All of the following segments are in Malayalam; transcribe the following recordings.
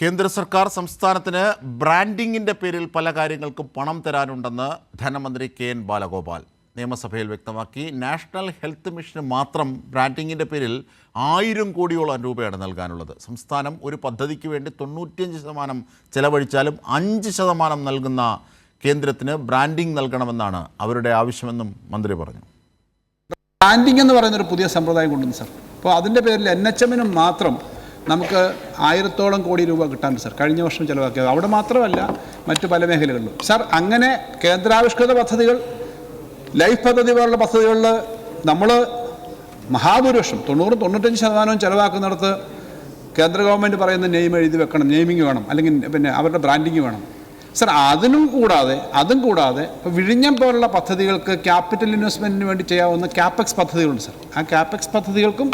കേന്ദ്ര സർക്കാർ സംസ്ഥാനത്തിന് ബ്രാൻഡിങ്ങിന്റെ പേരിൽ പല കാര്യങ്ങൾക്കും പണം തരാനുണ്ടെന്ന് ധനമന്ത്രി കെ എൻ ബാലഗോപാൽ. നിയമസഭയിൽ വ്യക്തമാക്കി നാഷണൽ ഹെൽത്ത് മിഷന് മാത്രം ബ്രാൻഡിങ്ങിന്റെ പേരിൽ ആയിരം കോടിയോളം രൂപയാണ് നൽകാനുള്ളത്. സംസ്ഥാനം ഒരു പദ്ധതിക്ക് വേണ്ടി തൊണ്ണൂറ്റിയഞ്ച് ശതമാനം ചെലവഴിച്ചാലും അഞ്ച് ശതമാനം നൽകുന്ന കേന്ദ്രത്തിന് ബ്രാൻഡിംഗ് നൽകണമെന്നാണ് അവരുടെ ആവശ്യമെന്നും മന്ത്രി പറഞ്ഞു. ബ്രാൻഡിംഗ് എന്ന് പറയുന്നൊരു പുതിയ സമ്പ്രദായം കൊണ്ടുവന്നു സർ. അപ്പോൾ അതിന്റെ പേരിൽ എൻ എച്ച് എമ്മിനും മാത്രം നമുക്ക് ആയിരത്തോളം കോടി രൂപ കിട്ടാനുണ്ട് സാർ. കഴിഞ്ഞ വർഷം ചിലവാക്കിയത്. അവിടെ മാത്രമല്ല മറ്റു പല മേഖലകളിലും. സാർ അങ്ങനെ കേന്ദ്രാവിഷ്കൃത പദ്ധതികൾ ലൈഫ് പദ്ധതി പോലുള്ള പദ്ധതികളിൽ നമ്മൾ മഹാഭൂരിപക്ഷം തൊണ്ണൂറ് തൊണ്ണൂറ്റഞ്ച് ശതമാനവും ചിലവാക്കുന്നിടത്ത് കേന്ദ്ര ഗവൺമെന്റ് പറയുന്ന നെയിം എഴുതി വെക്കണം നെയിമിങ് വേണം അല്ലെങ്കിൽ പിന്നെ അവരുടെ ബ്രാൻഡിങ് വേണം. സർ അതിനും കൂടാതെ അതും കൂടാതെ ഇപ്പോൾ വിഴിഞ്ഞം പോലുള്ള പദ്ധതികൾക്ക് ക്യാപിറ്റൽ ഇൻവെസ്റ്റ്മെന്റിന് വേണ്ടി ചെയ്യാവുന്ന ക്യാപെക്സ് പദ്ധതികളുണ്ട് സർ. ആ ക്യാപെക്സ് പദ്ധതികൾക്കും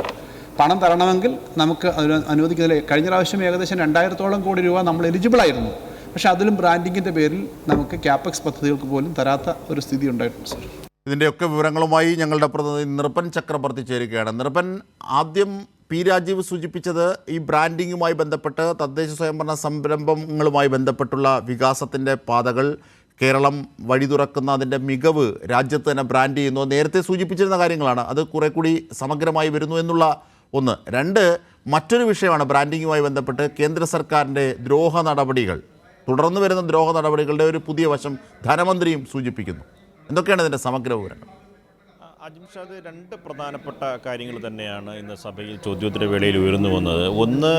പണം തരണമെങ്കിൽ നമുക്ക് അതിന് അനുവദിക്കുന്നില്ല കഴിഞ്ഞ പ്രാവശ്യം ഏകദേശം രണ്ടായിരത്തോളം കോടി രൂപ നമ്മൾ എലിജിബിൾ ആയിരുന്നു. പക്ഷേ അതിലും ബ്രാൻഡിങ്ങിന്റെ പേരിൽ നമുക്ക് ക്യാപെക്സ് പദ്ധതികൾക്ക് പോലും തരാത്ത ഒരു സ്ഥിതി ഉണ്ടായിട്ടുണ്ട് സാർ ഇതിന്റെയൊക്കെ വിവരങ്ങളുമായി ഞങ്ങളുടെ പ്രതിനിധി നിർപ്പൻ ചക്രവർത്തി ചേരുകയാണ്. നിർപ്പൻ ആദ്യം പി രാജീവ് സൂചിപ്പിച്ചത് ഈ ബ്രാൻഡിങ്ങുമായി ബന്ധപ്പെട്ട് തദ്ദേശ സ്വയംഭരണ സംരംഭങ്ങളുമായി ബന്ധപ്പെട്ടുള്ള വികാസത്തിന്റെ പാതകൾ കേരളം വഴി തുറക്കുന്ന അതിന്റെ മികവ് രാജ്യത്ത് തന്നെ ബ്രാൻഡ് ചെയ്യുന്നു. നേരത്തെ സൂചിപ്പിച്ചിരുന്ന കാര്യങ്ങളാണ്. അത് കുറെ കൂടി സമഗ്രമായി വരുന്നു എന്നുള്ള ഒന്ന്. രണ്ട് മറ്റൊരു വിഷയമാണ് ബ്രാൻഡിങ്ങുമായി ബന്ധപ്പെട്ട് കേന്ദ്ര സർക്കാരിന്റെ ദ്രോഹ നടപടികൾ. തുടർന്ന് വരുന്ന ദ്രോഹ നടപടികളുടെ ഒരു പുതിയ വശം ധനമന്ത്രിയും സൂചിപ്പിക്കുന്നു. എന്തൊക്കെയാണ് ഇതിന്റെ സമഗ്ര വിവരങ്ങൾ? അജിംഷാദ് രണ്ട് പ്രധാനപ്പെട്ട കാര്യങ്ങൾ തന്നെയാണ് ഇന്ന് സഭയിൽ ചോദ്യോത്തര വേളയിൽ ഉയർന്നു വന്നത്. ഒന്ന്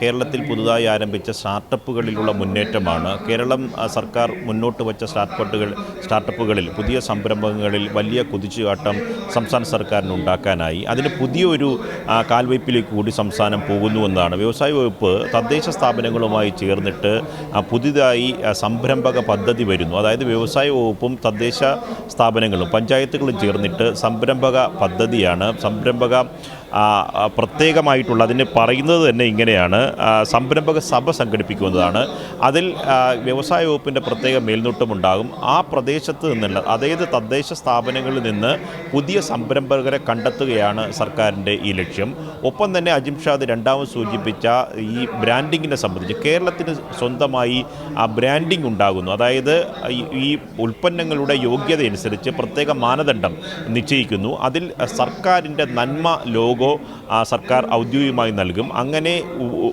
കേരളത്തിൽ പുതുതായി ആരംഭിച്ച സ്റ്റാർട്ടപ്പുകളിലുള്ള മുന്നേറ്റമാണ്. കേരളം സർക്കാർ മുന്നോട്ട് വച്ച സ്റ്റാർട്ടപ്പുകൾ സ്റ്റാർട്ടപ്പുകളിൽ പുതിയ സംരംഭങ്ങളിൽ വലിയ കുതിച്ചുകാട്ടം സംസ്ഥാന സർക്കാരിന് ഉണ്ടാക്കാനായി. അതിന് പുതിയൊരു കാൽവയ്പിലേക്ക് കൂടി സംസ്ഥാനം പോകുന്നുവെന്നാണ് വ്യവസായ വകുപ്പ് തദ്ദേശ സ്ഥാപനങ്ങളുമായി ചേർന്നിട്ട് പുതിയതായി സംരംഭക പദ്ധതി വരുന്നു. അതായത് വ്യവസായ വകുപ്പും തദ്ദേശ സ്ഥാപനങ്ങളും പഞ്ചായത്തുകളും ചേർന്നിട്ട് സംരംഭക പദ്ധതിയാണ്. സംരംഭക പ്രത്യേകമായിട്ടുള്ള അതിന് പറയുന്നത് തന്നെ ഇങ്ങനെയാണ്. സംരംഭക സഭ സംഘടിപ്പിക്കുന്നതാണ്. അതിൽ വ്യവസായ വകുപ്പിന്റെ പ്രത്യേക മേൽനോട്ടമുണ്ടാകും. ആ പ്രദേശത്ത് നിന്നുള്ള അതായത് തദ്ദേശ സ്ഥാപനങ്ങളിൽ നിന്ന് പുതിയ സംരംഭകരെ കണ്ടെത്തുകയാണ് സർക്കാരിന്റെ ഈ ലക്ഷ്യം. ഒപ്പം തന്നെ അജിംഷാദ് രണ്ടാമത് സൂചിപ്പിച്ച ഈ ബ്രാൻഡിങ്ങിനെ സംബന്ധിച്ച് കേരളത്തിന് സ്വന്തമായി ആ ബ്രാൻഡിംഗ് ഉണ്ടാകുന്നു. അതായത് ഈ- ഉൽപ്പന്നങ്ങളുടെ യോഗ്യതയനുസരിച്ച് പ്രത്യേക മാനദണ്ഡം നിശ്ചയിക്കുന്നു. അതിൽ സർക്കാരിന്റെ നന്മ ലോഗോ ആ, സർക്കാർ ഔദ്യോഗികമായി നൽകും. അങ്ങനെ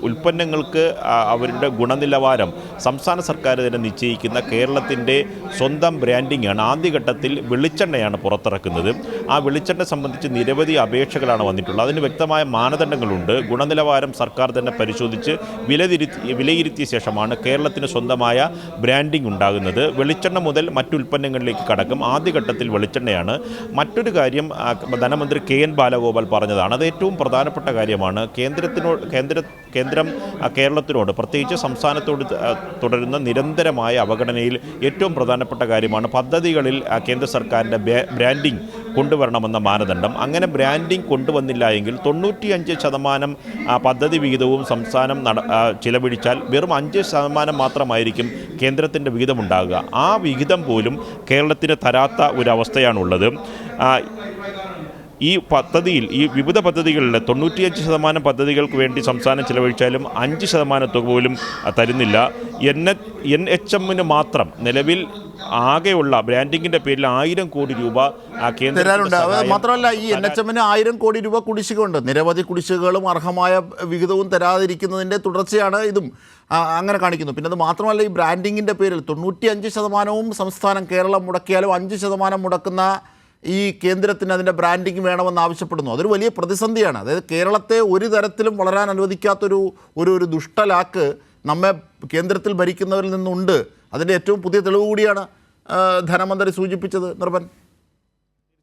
ഉൽപ്പന്നങ്ങൾക്ക് അവരുടെ ഗുണനിലവാരം സംസ്ഥാന സർക്കാർ തന്നെ നിശ്ചയിക്കുന്ന കേരളത്തിന്റെ സ്വന്തം ബ്രാൻഡിങ്ങാണ്. ആദ്യഘട്ടത്തിൽ വെളിച്ചെണ്ണയാണ് പുറത്തിറക്കുന്നത്. ആ വെളിച്ചെണ്ണ സംബന്ധിച്ച് നിരവധി അപേക്ഷകളാണ് വന്നിട്ടുള്ളത്. അതിന് വ്യക്തമായ മാനദണ്ഡങ്ങളുണ്ട്. ഗുണനിലവാരം സർക്കാർ തന്നെ പരിശോധിച്ച് വിലതിരുത്തി വിലയിരുത്തിയ ശേഷമാണ് കേരളത്തിന് സ്വന്തമായ ബ്രാൻഡിംഗ് ഉണ്ടാകുന്നത്. വെളിച്ചെണ്ണ മുതൽ മറ്റുൽപ്പന്നങ്ങളിലേക്ക് കടക്കും. ആദ്യഘട്ടത്തിൽ വെളിച്ചെണ്ണയാണ്. മറ്റൊരു കാര്യം ധനമന്ത്രി കെ എൻ ബാലഗോപാൽ പറഞ്ഞതാണ്. അത് ഏറ്റവും പ്രധാനപ്പെട്ട കാര്യമാണ് കേന്ദ്രത്തിനോട് കേന്ദ്ര കേന്ദ്രം കേരളത്തിനോട് പ്രത്യേകിച്ച് സംസ്ഥാനത്തോട് തുടരുന്ന നിരന്തരമായ അവഗണനയിൽ ഏറ്റവും പ്രധാനപ്പെട്ട കാര്യമാണ് പദ്ധതികളിൽ കേന്ദ്ര സർക്കാരിന്റെ ബ്രാൻഡിംഗ് കൊണ്ടുവരണമെന്ന മാനദണ്ഡം. അങ്ങനെ ബ്രാൻഡിംഗ് കൊണ്ടുവന്നില്ല എങ്കിൽ തൊണ്ണൂറ്റിയഞ്ച് ശതമാനം പദ്ധതി വിഹിതവും സംസ്ഥാനം നട ചിലവഴിച്ചാൽ വെറും അഞ്ച് ശതമാനം മാത്രമായിരിക്കും കേന്ദ്രത്തിന്റെ വിഹിതമുണ്ടാകുക. ആ വിഹിതം പോലും കേരളത്തിന് തരാത്ത ഒരവസ്ഥയാണുള്ളത് ഈ പദ്ധതിയിൽ ഈ വിവിധ പദ്ധതികളിൽ തൊണ്ണൂറ്റിയഞ്ച് ശതമാനം പദ്ധതികൾക്ക് വേണ്ടി സംസ്ഥാനം ചിലവഴിച്ചാലും അഞ്ച് ശതമാനം തുക പോലും തരുന്നില്ല. എൻ എൻ എച്ച് എമ്മിന് മാത്രം നിലവിൽ ആകെയുള്ള ബ്രാൻഡിങ്ങിന്റെ പേരിൽ ആയിരം കോടി രൂപ അത് മാത്രമല്ല ഈ എൻ എച്ച് എമ്മിന് ആയിരം കോടി രൂപ കുടിശ്ശികയുണ്ട്. നിരവധി കുടിശ്ശികകളും അർഹമായ വിഹിതവും തരാതിരിക്കുന്നതിന്റെ തുടർച്ചയാണ് ഇതും അങ്ങനെ കാണിക്കുന്നു. പിന്നെ അത് മാത്രമല്ല ഈ ബ്രാൻഡിങ്ങിന്റെ പേരിൽ തൊണ്ണൂറ്റി അഞ്ച് ശതമാനവും സംസ്ഥാനം കേരളം മുടക്കിയാലും അഞ്ച് ശതമാനം മുടക്കുന്ന ഈ കേന്ദ്രത്തിന് അതിന്റെ ബ്രാൻഡിങ് വേണമെന്ന് ആവശ്യപ്പെടുന്നു. അതൊരു വലിയ പ്രതിസന്ധിയാണ്. അതായത് കേരളത്തെ ഒരു തരത്തിലും വളരാൻ അനുവദിക്കാത്തൊരു ഒരു ഒരു ദുഷ്ടലാക്ക് നമ്മെ കേന്ദ്രത്തിൽ ഭരിക്കുന്നവരിൽ നിന്നുണ്ട്. അതിന്റെ ഏറ്റവും പുതിയ തെളിവ് കൂടിയാണ് ധനമന്ത്രി സൂചിപ്പിച്ചത്. നിർഭൻ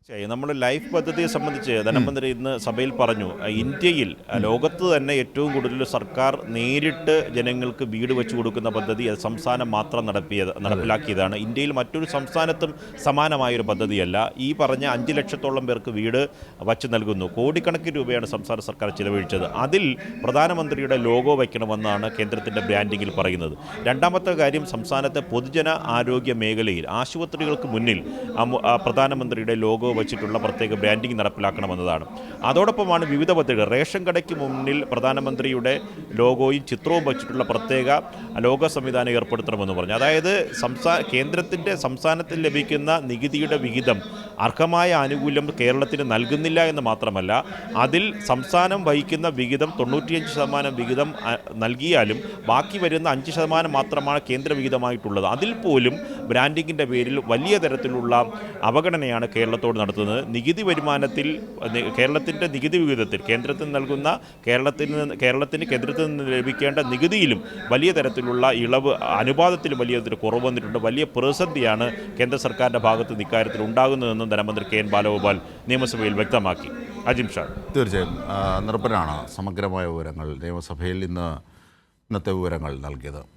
തീർച്ചയായും നമ്മുടെ ലൈഫ് പദ്ധതിയെ സംബന്ധിച്ച് ധനമന്ത്രി ഇന്ന് സഭയിൽ പറഞ്ഞു ഇന്ത്യയിൽ ലോകത്ത് തന്നെ ഏറ്റവും കൂടുതൽ സർക്കാർ നേരിട്ട് ജനങ്ങൾക്ക് വീട് വെച്ചു കൊടുക്കുന്ന പദ്ധതി അത് സംസ്ഥാനം മാത്രം നടപ്പിയത് നടപ്പിലാക്കിയതാണ്. ഇന്ത്യയിൽ മറ്റൊരു സംസ്ഥാനത്തും സമാനമായൊരു പദ്ധതിയല്ല. ഈ പറഞ്ഞ അഞ്ച് ലക്ഷത്തോളം പേർക്ക് വീട് വച്ച് നൽകുന്നു. കോടിക്കണക്കിന് രൂപയാണ് സംസ്ഥാന സർക്കാർ ചിലവഴിച്ചത്. അതിൽ പ്രധാനമന്ത്രിയുടെ ലോഗോ വയ്ക്കണമെന്നാണ് കേന്ദ്രത്തിന്റെ ബ്രാൻഡിങ്ങിൽ പറയുന്നത്. രണ്ടാമത്തെ കാര്യം സംസ്ഥാനത്തെ പൊതുജന ആരോഗ്യ മേഖലയിൽ ആശുപത്രികൾക്ക് മുന്നിൽ പ്രധാനമന്ത്രിയുടെ ലോഗോ വച്ചിട്ടുള്ള പ്രത്യേക ബ്രാൻഡിംഗ് നടപ്പിലാക്കണമെന്നതാണ്. അതോടൊപ്പമാണ് വിവിധ പദ്ധതികൾ. റേഷൻ കടയ്ക്ക് മുന്നിൽ പ്രധാനമന്ത്രിയുടെ ലോഗോയും ചിത്രവും വച്ചിട്ടുള്ള പ്രത്യേക ലോക സംവിധാനം ഏർപ്പെടുത്തണമെന്ന് പറഞ്ഞു. അതായത് സംസ്ഥാന കേന്ദ്രത്തിന്റെ സംസ്ഥാനത്തിൽ ലഭിക്കുന്ന നികുതിയുടെ വിഹിതം അർഹമായ ആനുകൂല്യം കേരളത്തിന് നൽകുന്നില്ല എന്ന് മാത്രമല്ല അതിൽ സംസ്ഥാനം വഹിക്കുന്ന വിഹിതം തൊണ്ണൂറ്റിയഞ്ച് ശതമാനം വിഹിതം നൽകിയാലും ബാക്കി വരുന്ന അഞ്ച് ശതമാനം മാത്രമാണ് കേന്ദ്ര വിഹിതമായിട്ടുള്ളത്. അതിൽ പോലും ബ്രാൻഡിങ്ങിന്റെ പേരിൽ വലിയ തരത്തിലുള്ള അവഗണനയാണ് കേരളത്തോട് നടത്തുന്നത്. നികുതി വരുമാനത്തിൽ കേരളത്തിന്റെ നികുതി വിഹിതത്തിൽ കേന്ദ്രത്തിൽ നൽകുന്ന കേരളത്തിൽ നിന്ന് കേരളത്തിന് കേന്ദ്രത്തിൽ നിന്ന് ലഭിക്കേണ്ട നികുതിയിലും വലിയ തരത്തിലുള്ള ഇളവ് അനുപാതത്തിൽ വലിയ തരത്തിൽ കുറവ് വന്നിട്ടുണ്ട്. വലിയ പ്രതിസന്ധിയാണ് കേന്ദ്ര സർക്കാരിന്റെ ഭാഗത്ത് ഇക്കാര്യത്തിൽ ഉണ്ടാകുന്നതെന്നും ധനമന്ത്രി കെ എൻ ബാലഗോപാൽ നിയമസഭയിൽ വ്യക്തമാക്കി. അജിം ഷാ. തീർച്ചയായും നിർഭരാണ് സമഗ്രമായ വിവരങ്ങൾ നിയമസഭയിൽ ഇന്ന് ഇന്നത്തെ വിവരങ്ങൾ നൽകിയത്.